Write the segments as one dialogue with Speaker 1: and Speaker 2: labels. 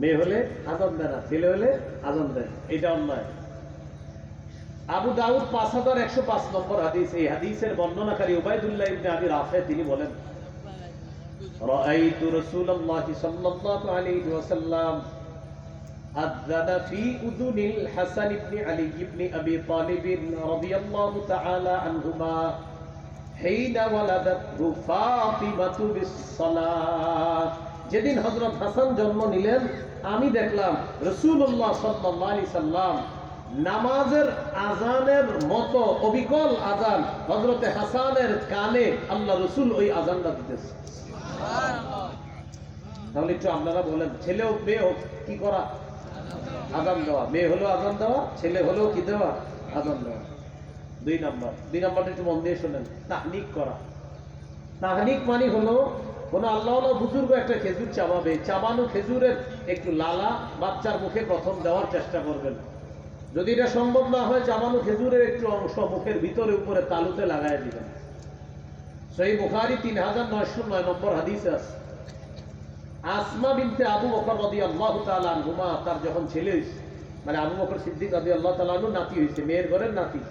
Speaker 1: মেয়ে হলে আজান দেয় না ছেলে হলে আজান দেয় এটা অন্যায় আবু দাউদ পাঁচ হাজার একশো পাঁচ নম্বর হাদিস এই হাদিসের বর্ণনাকারী উবাইদুল্লাহ ইবনে আবি রাফে তিনি বলেন رأيت رسول الله صلى الله عليه وسلم أذن في أذن الحسن بن علي بن أبي طالب رضي الله تعالى عنهما حين ولدته فاطمة بالصلاة যেদিন হজরত হাসান জন্ম নিলেন আমি দেখলাম রসুল্লাহ সাল্লাহ সাল্লাম নামাজের আজানের মতো অবিকল আজান হজরতে হাসানের কানে আল্লাহ রসুল ওই আজানটা দিতেছে। তাহলে একটু আপনারা বলেন ছেলে হোক মেয়ে হোক কি করা? আজান দেওয়া। মেয়ে হলেও আজান দেওয়া ছেলে হলেও কি দেওয়া? আজান দেওয়া। দুই নাম্বার। দুই নাম্বারটা একটু মন দিয়ে শোনেন। তাহনিক করা। তাহনিক মানে হলো কোনো আল্লাহ বুজুর্গ একটা খেজুর চাবাবে। চাবানো খেজুরের একটু লালা বাচ্চার মুখে প্রথম দেওয়ার চেষ্টা করবেন। যদি এটা সম্ভব না হয়, চাবানো খেজুরের একটু অংশ মুখের ভিতরে, উপরে তালুতে লাগাই দিবেন। সেই বুখারি তিন হাজার নয়শো নয় নম্বর হাদিস আছে। আসমা বিনতে আবু বকর রদি আল্লাহ তালুমা তার যখন ছেলে হয়েছে মানে আবু বকর সিদ্দিক রদি আল্লাহ তালু নাতি হয়েছে, মেয়ের ঘরের নাতি।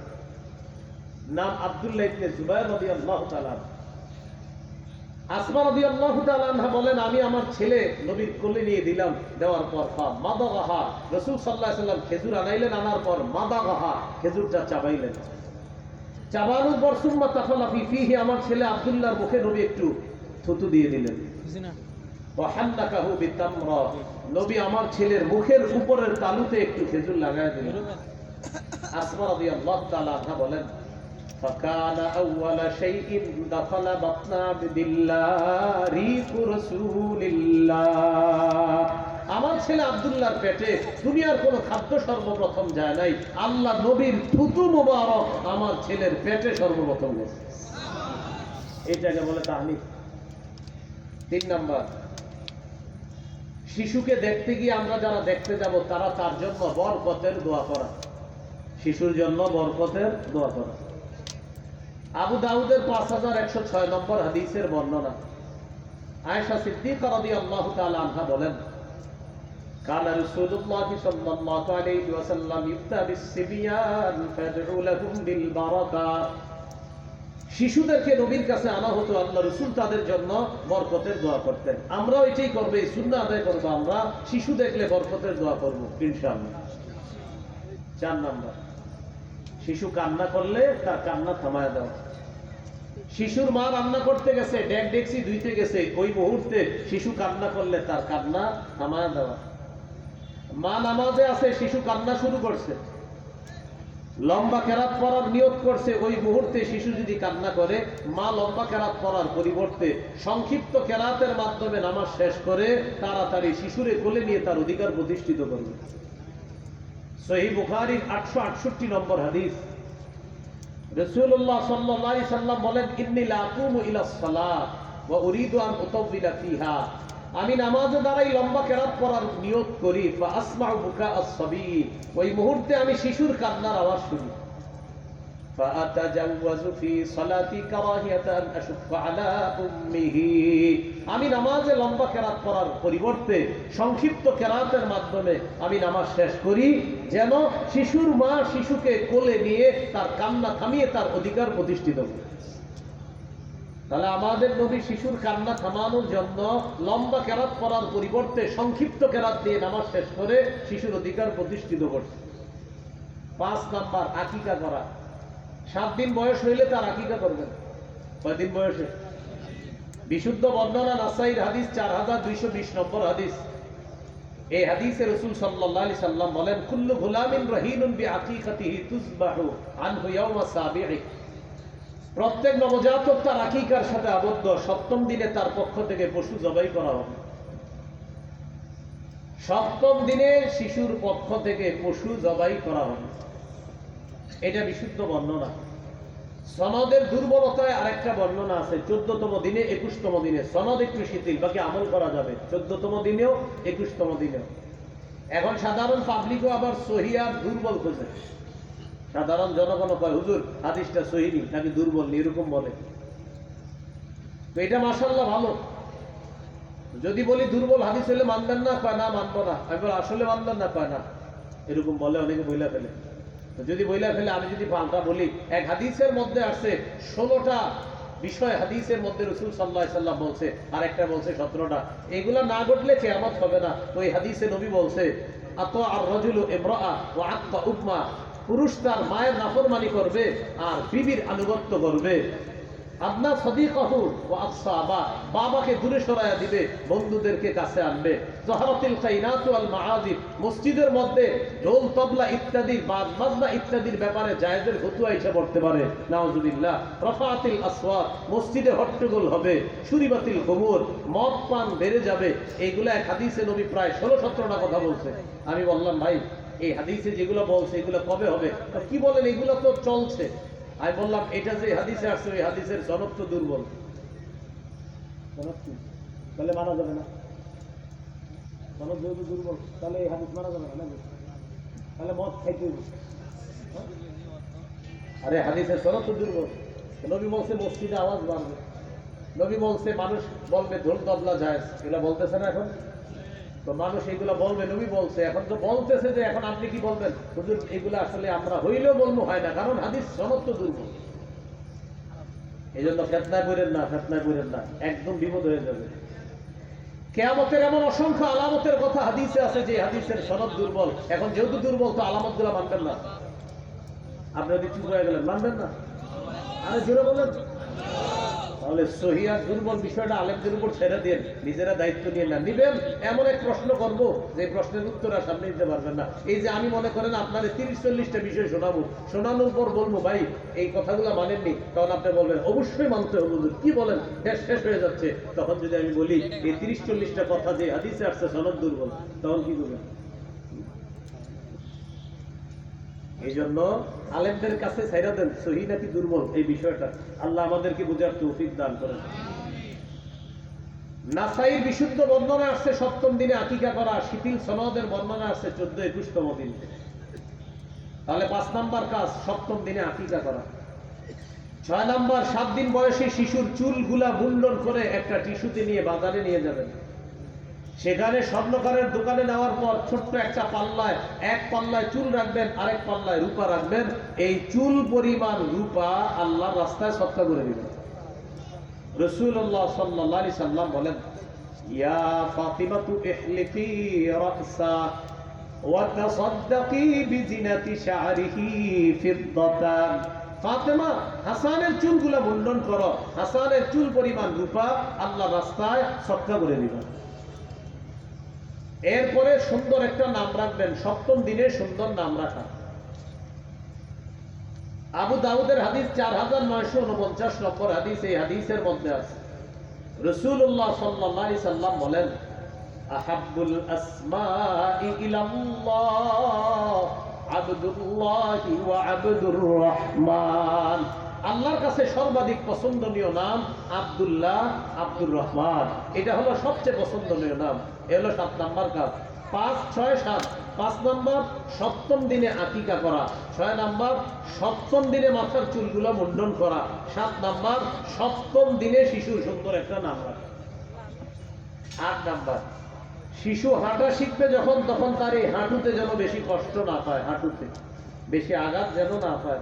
Speaker 1: নাম আব্দুল্লাহ ইবনে জুবাইর আল্লাহ তালান আসমা রদি আল্লাহ তালানহা বলেন আমি আমার ছেলে নবীর কোলে নিয়ে দিলাম দেওয়ার পর ফা মাদা গাহা রসুল সাল্লাহ সাল্লাম খেজুর আনাইলেন আনার পর মাদা গাহা খেজুরটা চাবাইলেন। চাবানোর পর সুম্মা তাফালাফি ফিহি আমার ছেলে আব্দুল্লাহর মুখে নবী একটু থুতু দিয়ে দিলেন। ওয়াহান্নাকাহু বিতামরা। নবী আমার ছেলের মুখের উপরের তালুতে একটু খেজুর লাগায় দিলেন। আসমা রাদিয়াল্লাহু তাআলা আনহা বলেন فكان أول شيء دخل بطن عبد الله ريح رسول الله আমার ছেলে আব্দুল্লাহর পেটে দুনিয়ার কোনো খাদ্য সর্বপ্রথম যায় নাই আল্লাহ নবীর থুতু মোবারক আমার ছেলের পেটে সর্বপ্রথম গেছে এটাকে বলে তাহনি তিন নাম্বার শিশুকে দেখতে গিয়ে আমরা যারা দেখতে যাব তারা তার জন্য বরকতের দোয়া করা শিশুর জন্য বরকতের দোয়া করা আবু দাউদের পাঁচ হাজার একশো ছয় নম্বর হাদিসের বর্ণনা আয়েশা সিদ্দিক রাদিয়াল্লাহু তাআলা আনহা বলেন كان رسول الله صلى الله عليه وسلم يفتى بالسبيان فيدعو لهم بالبركة শিশুদেরকে নবীর কাছে আনা হতো আল্লাহ রসুল তাদের জন্য বরকতের দোয়া করতেন আমরাও এটাই করবো এই শূন্য আদায় করবো আমরা শিশু দেখলে বরকতের দোয়া করবো ইনশাআল্লাহ চার নাম্বার শিশু কান্না করলে তার কান্না থামায় দেওয়া শিশুর মা রান্না করতে গেছে ডেক ডেক্সি ধুইতে গেছে, ওই মুহূর্তে শিশু কান্না করলে তার কান্না থামায় দেওয়া। মা নামাজে আছে, শিশু কান্না শুরু করছে। লম্বা কেরাত পড়ার নিয়ত করছে, ওই মুহূর্তে শিশু যদি কান্না করে, মা লম্বা কেরাত পড়ার পরিবর্তে সংক্ষিপ্ত কেরাতের মাধ্যমে নামাজ শেষ করে তাড়াতাড়ি শিশুরে কোলে নিয়ে তার অধিকার প্রতিষ্ঠিত করবে। সহি বুখারির আটশো আটষট্টি নম্বর হাদিস। রসুল্লাহ সাল্লাল্লাহু সাল্লাম বলেন, ইন্নি লাকুমু ইলা সালাত ওয়া উরিদু আন উতাওবিলা ফিহা। আমি নামাজে দাঁড়াই লম্বা কেরাত পড়ার নিয়ত করি, ফা আসমাউ বুকা আস-সাবি ওই মুহূর্তে আমি শিশুর কান্নার আওয়াজ শুনি। فأتجوز في صلاتي كراهية أن أشق على أمه আমি নামাজে লম্বা কেরাত করার পরিবর্তে সংক্ষিপ্ত কেরাতের মাধ্যমে আমি নামাজ শেষ করি যেন শিশুর মা শিশুকে কোলে নিয়ে তার কান্না থামিয়ে তার অধিকার প্রতিষ্ঠিত করে তাহলে আমাদের নবী শিশুর কান্না থামানোর জন্য লম্বা কেরাত করার পরিবর্তে সংক্ষিপ্ত কেরাত দিয়ে নামাজ শেষ করে শিশুর অধিকার প্রতিষ্ঠিত করছে পাঁচ নাম্বার আকিকা করা সাত দিন বয়স হইলে তার আকিকা করবেন। কয় দিন বয়সে? বিশুদ্ধ বর্ণনা নাসাইর হাদিস চার হাজার দুইশো বিশ নম্বর হাদিস। এই হাদিসে রসুল সাল্লাহ আলি সাল্লাম বলেন, কুল্লু গুলামিন রহিনুন বি সাবিঈ। প্রত্যেক নবজাতক তার আকিকার সাথে আবদ্ধ। সপ্তম দিনে তার পক্ষ থেকে পশু জবাই করা হবে। সপ্তম দিনে শিশুর পক্ষ থেকে পশু জবাই করা হবে। এটা বিশুদ্ধ বর্ণনা। সনদের দুর্বলতায় আরেকটা বর্ণনা আছে, চোদ্দতম দিনে একুশতম দিনে। সনদ একটু শিথিল, বাকি আমল করা যাবে। চোদ্দতম দিনেও একুশতম দিনেও। এখন সাধারণ পাবলিকও আবার সহিয়ার দুর্বল খোঁজে। সাধারণ জনগণ কয়, হুজুর, হাদিসটা সহিনি নাকি দুর্বল এরকম বলে। তো এটা মাসাল্লাহ ভালো। যদি বলি দুর্বল হাদিস হলে মানবেন না, কয়, না, মানবো না। আমি বলি, আসলে মানবেন না। কয়, না। এরকম বলে অনেকে বইলা ফেলে। যদি বইলা ফেলে, আমি যদি পাল্টা বলি, এক হাদিসের মধ্যে আসছে, ষোলোটা বিষয় হাদিসের মধ্যে রসুল সাল্লাহ সাল্লাম বলছে আর একটা বলছে সতেরোটা। এগুলো না ঘটলে কেয়ামত হবে না। ওই হাদিসে নবী বলছে, আত আর রজুল এমরা ও আত্মা উপমা পুরুষ তার মায়ের নাফরমানি করবে আর বিবির আনুগত্য করবে। আপনার সদিকহু ও আফসা বাবাকে দূরে সরাইয়া দিবে, বন্ধুদেরকে কাছে আনবে। জহরাতিল কাইনাতু আল মসজিদের মধ্যে ঢোল, তবলা ইত্যাদি বাজ বাজনা ইত্যাদির ব্যাপারে জায়েজের ফতুয়া এসে পড়তে পারে। নাউজুবিল্লাহ রফাতিল আসওয়াত মসজিদে হট্টগোল হবে, সুরিবাতিল কোমর, মদ পান বেড়ে যাবে। এইগুলা এক হাদিসে নবী প্রায় ষোলো সতেরোটা কথা বলছে। আমি বললাম, ভাই, এই হাদিসে যেগুলো বলছে, এগুলো কবে হবে? কি বলেন, এগুলো তো চলছে। আমি বললাম এটা যে হাদিসে আসছে ওই হাদিসের সনদ তো দুর্বল। সনদ কি? তাহলে মানা যাবে না। সনদ যেহেতু দুর্বল তাহলে এই হাদিস মানা যাবে না তাহলে মদ খাইতে? আরে হাদিসের সনদ তো দুর্বল। নবী বলছে মসজিদে আওয়াজ বাড়বে। নবী বলছে মানুষ বলবে ঢোল তবলা যায় এগুলা বলতেছে না এখন? তো মানুষ বলবে, নবী বলছে। এখন তো বলতেছে যে, এখন আপনি কি বলবেন? হুজুর, এগুলো আসলে আমরা হইলেও বলব, হয় না। কারণ হাদিস সমস্ত দুর্বল। এই জন্য ফেতনায় না ফেতনায় না। একদম বিপদ হয়ে যাবে। কেয়ামতের এমন অসংখ্য আলামতের কথা হাদিসে আছে যে, হাদিসের সনদ দুর্বল। এখন যেহেতু দুর্বল, তো আলামতগুলা মানবেন না। আপনি যদি চুপ হয়ে গেলেন, মানবেন না? আরে জোরে বলেন। তাহলে সহিয়া দুর্বল বিষয়টা আলেমদের উপর ছেড়ে দিয়ে নিজেরা দায়িত্ব নিয়ে না নিবেন, এমন এক প্রশ্ন করব, যে প্রশ্নের উত্তর আর সামনে দিতে পারবেন না। এই যে আমি মনে করেন আপনার তিরিশ, চল্লিশটা বিষয় শোনাবো। শোনানোর পর বলব, ভাই, এই কথাগুলো মানেননি। তখন আপনি বলবেন, অবশ্যই মানতে হবে কি বলেন? শেষ শেষ হয়ে যাচ্ছে। তখন যদি আমি বলি, এই তিরিশ, চল্লিশটা কথা যে হাদিসে আসছে, সনদ দুর্বল। তখন কি করবেন এই জন্য আলেমদের কাছে ছাইরা দেন, সহি নাকি দুর্বল? এই বিষয়টা আল্লাহ আমাদেরকে তৌফিক দান করেন। বিশুদ্ধ বর্ণনা আসছে সপ্তম দিনে আকিকা করা, শিথিল সনদের বর্ণনা আসছে চোদ্দ একুশতম তাহলে পাঁচ নাম্বার কাজ, সপ্তম দিনে আকিকা করা। ছয় নাম্বার, সাত দিন বয়সী শিশুর চুলগুলা মুন্ডন করে একটা টিস্যুতে নিয়ে বাজারে নিয়ে যাবেন। সেখানে স্বর্ণকারের দোকানে নেওয়ার পর ছোট্ট একটা পাল্লায়, এক পাল্লায় চুল রাখবেন, আরেক পাল্লায় রূপা রাখবেন। এই চুল পরিমাণ রূপা আল্লাহ রাস্তায় সত্তা করে দিবেন। রসুল্লাহ সাল্লি সাল্লাম বলেন, ইয়া ফাতিমা তু এহলিফি রাসা ওয়াতাসাদদাকি বিজিনাতি শাহরিহি ফিরদাতান ফাতেমা, হাসানের চুলগুলো মুন্ডন করো। হাসানের চুল পরিমাণ রূপা আল্লাহ রাস্তায় সত্তা করে দিবেন। এরপরে সুন্দর একটা নাম রাখবেন। সপ্তম দিনে সুন্দর নাম রাখা। আবু দাউদের হাদিস চার হাজার নয়শো উনপঞ্চাশ নম্বর হাদিস, এই হাদিসের মধ্যে আছে। রসুল্লাহ সাল্লাহ সাল্লাম বলেন আহাবুল ইলাল্লাহ, আবদুল্লাহি আবদুর রহমান। আল্লাহর কাছে সর্বাধিক পছন্দনীয় নাম আব্দুল্লাহ আব্দুর রহমান। এটা হলো সবচেয়ে পছন্দনীয় নাম। এ হলো সাত নাম্বার কাজ। পাঁচ, ছয়, সাত। পাঁচ নাম্বার, সপ্তম দিনে আকিকা করা। ছয় নাম্বার, সপ্তম দিনে মাথার চুলগুলো মুন্ডন করা। সাত নাম্বার, সপ্তম দিনে শিশুর সুন্দর একটা নাম রাখা। আট নাম্বার, শিশু হাঁটা শিখবে যখন, তখন তার এই হাঁটুতে যেন বেশি কষ্ট না পায়, হাঁটুতে। বেশি আঘাত যেন না পায়।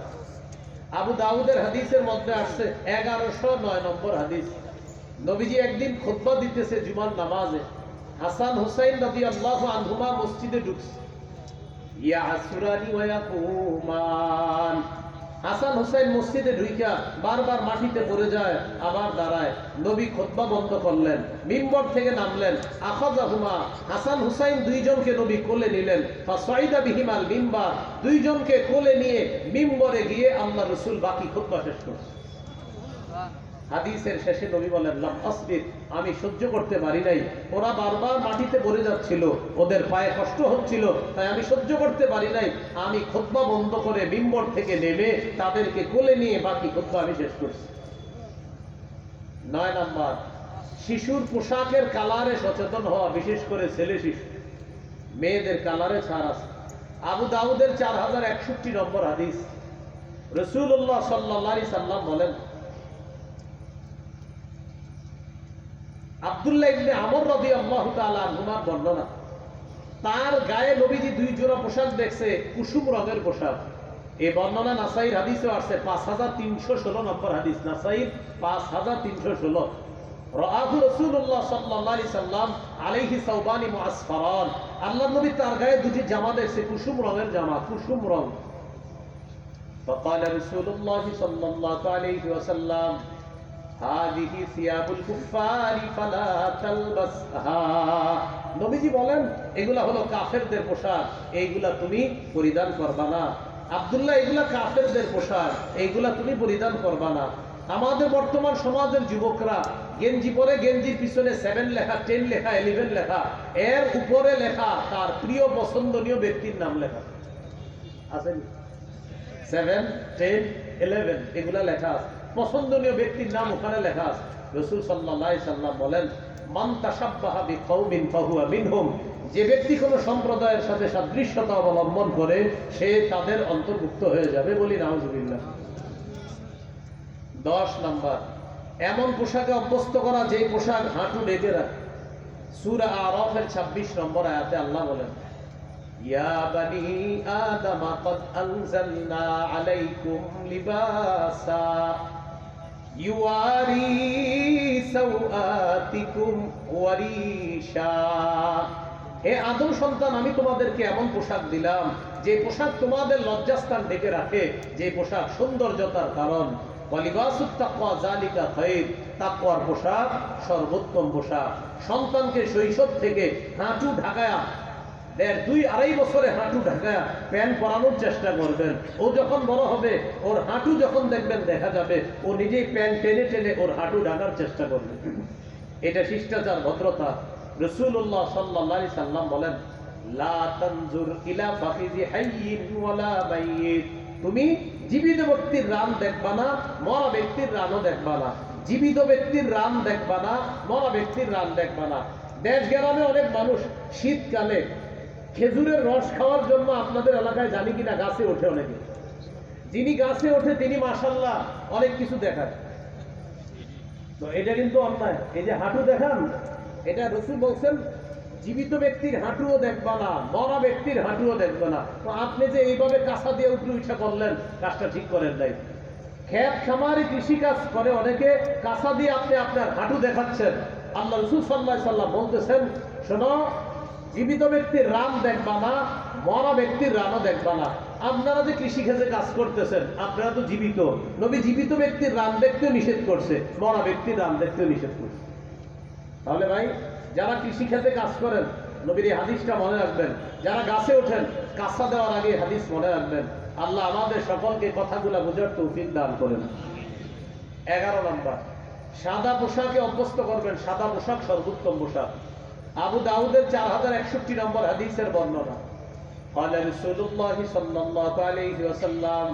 Speaker 1: আবু দাউদের হাদিসের মধ্যে আসছে এগারোশো নয় নম্বর হাদিস। নবীজি একদিন খোদ্া দিতেছে জুমার নামাজে। হাসান হুসাইন নদী আল্লাহ আনহুমা মসজিদে ঢুকছে। ইয়া হাসুরানি ওয়া ইয়াকুমান। হাসান হুসাইন মসজিদে ঢুইকা বারবার মাটিতে পড়ে যায়, আবার দাঁড়ায়। নবী খোদ্া বন্ধ করলেন, মিম্বর থেকে নামলেন। আখজাহুমা, হাসান হুসাইন দুইজনকে নবী কোলে নিলেন। ফাসাইদা বিহিমাল মিম্বার, দুইজনকে কোলে নিয়ে মিম্বরে গিয়ে আল্লাহ রসুল বাকি খোদ্া শেষ করছে হাদিসের শেষে নবী বলেন লাম আসবির আমি সহ্য করতে পারি নাই। ওরা বারবার মাটিতে পড়ে যাচ্ছিল, ওদের পায়ে কষ্ট হচ্ছিল, তাই আমি সহ্য করতে পারি নাই। আমি খোদ্া বন্ধ করে মিম্বর থেকে নেমে তাদেরকে কোলে নিয়ে বাকি খোদ্া আমি শেষ করছি। নয় নাম্বার, শিশুর পোশাকের কালারে সচেতন হওয়া, বিশেষ করে ছেলে শিশু। মেয়েদের কালারে ছাড় আছে। আবু দাউদের চার হাজার একষট্টি নম্বর হাদিস। রসুল্লাহ সাল্লাহ সাল্লাম বলেন আব্দুল্লাহ ইবনে আমর রাদিয়াল্লাহু তাআলা আনহুমার বর্ণনা তার গায়ে নবীজি দুই জোড়া পোশাক দেখছে কুসুম রঙের পোশাক এই বর্ণনা নাসাইর হাদিসে আসছে পাঁচ হাজার তিনশো ষোলো নম্বর হাদিস নাসাইর পাঁচ হাজার তিনশো ষোলো রাহু রাসূলুল্লাহ সাল্লাল্লাহু আলাইহি সাল্লাম আলাইহি সাওবানি মুআসফারান আল্লাহ নবী তার গায়ে দুটি জামা দেখছে কুসুম রঙের জামা কুসুম রং فقال رسول الله صلى الله عليه وسلم হাদিহি সিয়াবুল কুফারি ফালা তালবাসহা। নবীজি বলেন, এগুলা হলো কাফেরদের পোশাক, এইগুলা তুমি পরিধান করবা না। আবদুল্লাহ, এগুলা কাফেরদের পোশাক, এইগুলা তুমি পরিধান করবা না। আমাদের বর্তমান সমাজের যুবকরা, গেঞ্জি পরে গেঞ্জির পিছনে সেভেন লেখা টেন লেখা ইলেভেন লেখা, এর উপরে লেখা, তার প্রিয় পছন্দনীয় ব্যক্তির নাম লেখা। আছে সেভেন টেন ইলেভেন এগুলা লেখা আছে। পছন্দনীয় ব্যক্তির নাম ওখানে লেখা আছে। রসুল সাল্লা সাল্লাম বলেন যে ব্যক্তি কোন সম্প্রদায়ের সাথে সাদৃশ্যতা অবলম্বন করে, সে তাদের অন্তর্ভুক্ত হয়ে যাবে বলি নাউজুবিল্লাহ। দশ নম্বর, এমন পোশাকে অভ্যস্ত করা যে পোশাক হাঁটু ডেকে রাখে। সুরা আরফের ছাব্বিশ নম্বর আয়াতে আল্লাহ বলেন, ইয়া আদম আলাইকুম লিবাসা হে আদম সন্তান, আমি তোমাদেরকে এমন পোশাক দিলাম, যে পোশাক তোমাদের লজ্জাস্থান ঢেকে রাখে, যে পোশাক সৌন্দর্যতার কারণ। পোশাক সর্বোত্তম পোশাক। সন্তানকে শৈশব থেকে হাঁটু ঢাকায়া দেড়, দুই, আড়াই বছরে হাঁটু ঢাকায়া প্যান্ট পরানোর চেষ্টা করবেন। ও যখন বড় হবে, ওর হাঁটু যখন দেখবেন দেখা যাবে, ও নিজেই প্যান্ট টেনে টেনে ওর হাঁটু ঢাকার চেষ্টা করবে। এটা শিষ্টাচার, ভদ্রতা। রসুল্লাহ আলাইহি সাল্লাম বলেন তুমি জীবিত ব্যক্তির রান দেখবা না, মরা ব্যক্তির রানও দেখবা না। জীবিত ব্যক্তির রান দেখবা না, মরা ব্যক্তির রান দেখবা না। দেশ গ্রামে অনেক মানুষ শীতকালে খেজুরের রস খাওয়ার জন্য আপনাদের এলাকায় জানি কিনা গাছে ওঠে অনেকে। যিনি গাছে ওঠে, তিনি মাসাল্লাহ অনেক কিছু দেখায় তো এটা কিন্তু অন্যায় এই যে হাঁটু দেখান, এটা রসুল বলছেন, জীবিত ব্যক্তির হাঁটুও দেখবা না, মরা ব্যক্তির হাঁটুও দেখবে না। তো আপনি যে এইভাবে কাঁচা দিয়ে উঠে উঠে করলেন কাজটা ঠিক করেন নাই। ক্ষেত খামারি কৃষি কাজ করে অনেকে, কাঁচা দিয়ে আপনি আপনার হাঁটু দেখাচ্ছেন। আল্লাহ রসুল সাল্লাহ সাল্লাম বলতেছেন, শোনো জীবিত ব্যক্তির রান দেখবা না, মরা ব্যক্তির রানও দেখবা না। আপনারা যে কৃষি কাজে করতেছেন, আপনারা তো জীবিত। নবী জীবিত ব্যক্তির রান দেখতেও নিষেধ করছে, মরা ব্যক্তির রান দেখতেও নিষেধ করছে। তাহলে ভাই, যারা কৃষি ক্ষেত্রে কাজ করেন, নবীর এই হাদিসটা মনে রাখবেন। যারা গাছে ওঠেন, কাঁচা দেওয়ার আগে হাদিস মনে রাখবেন। আল্লাহ আমাদের সকলকে কথাগুলো বোঝার তৌফিক দান করেন। এগারো নম্বর, সাদা পোশাকে অভ্যস্ত করবেন, সাদা পোশাক সর্বোত্তম পোশাক। আবু দাউদের চার হাজার একষট্টি নম্বর হাদিসের বর্ণনা قال رسول الله صلى الله عليه وسلم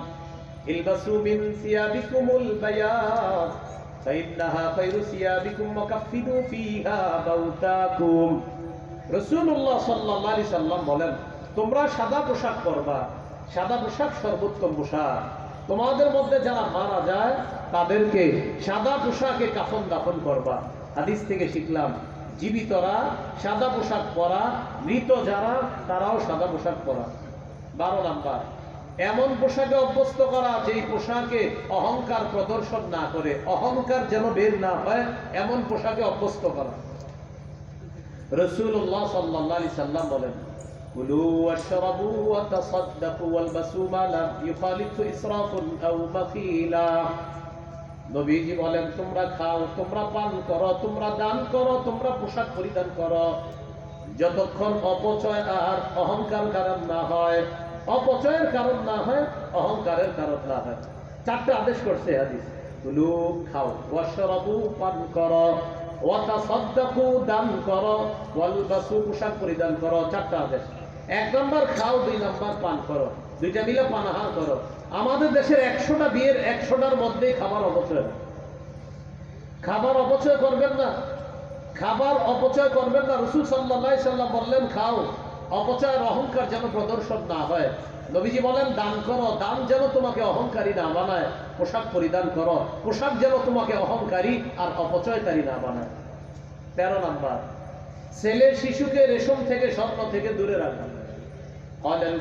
Speaker 1: البسوا من ثيابكم البياض فإنها خير ثيابكم وكفنوا فيها موتاكم রসুল্লাহ সাল্লাহ আলি সাল্লাম বলেন তোমরা সাদা পোশাক পরবা সাদা পোশাক সর্বোত্তম পোশাক তোমাদের মধ্যে যারা মারা যায় তাদেরকে সাদা পোশাকে কাফন দাফন করবা হাদিস থেকে শিখলাম জীবিতরা সাদা পোশাক পরা মৃত যারা তারাও সাদা পোশাক পরা বারো নাম্বার এমন পোশাকে অভ্যস্ত করা যেই পোশাকে অহংকার প্রদর্শন না করে অহংকার যেন বের না হয় এমন পোশাকে অভ্যস্ত করা রসুল্লাহ সাল্লাহ সাল্লাম বলেন كلوا واشربوا وتصدقوا والبسوا ما لم يخالف إسراف أو مخيلا নবীজি বলেন, তোমরা খাও, তোমরা পান করো, তোমরা দান করো, তোমরা পোশাক পরিধান করো। যতক্ষণ অপচয় আর অহংকার কারণ না হয়, অপচয়ের কারণ না হয়, অহংকারের কারণ না হয়। চারটে আদেশ করছে হাদিস। কুলু, খাও, ওয়াশরাবু, পান করো, ওয়াতাসাদ্দাকু, দান করো, ওয়ালবাসু, পোশাক পরিধান করো। চারটা আদেশ। এক নম্বর খাও, দুই নম্বর পান করো। দুইটা মিলে পানাহার করো আমাদের দেশের একশোটা বিয়ের একশোটার মধ্যেই খাবার অপচয় খাবার অপচয় করবেন না। খাবার অপচয় করবেন না। রসুল সাল্লাহ সাল্লাম বললেন, খাও। অপচয়ের অহংকার যেন প্রদর্শন না হয়। নবীজি বলেন, দান করো। দান যেন তোমাকে অহংকারী না বানায়। পোশাক পরিধান করো। পোশাক যেন তোমাকে অহংকারী আর অপচয়কারী না বানায়। তেরো নাম্বার। ছেলে শিশুকে রেশম থেকে স্বপ্ন থেকে দূরে রাখা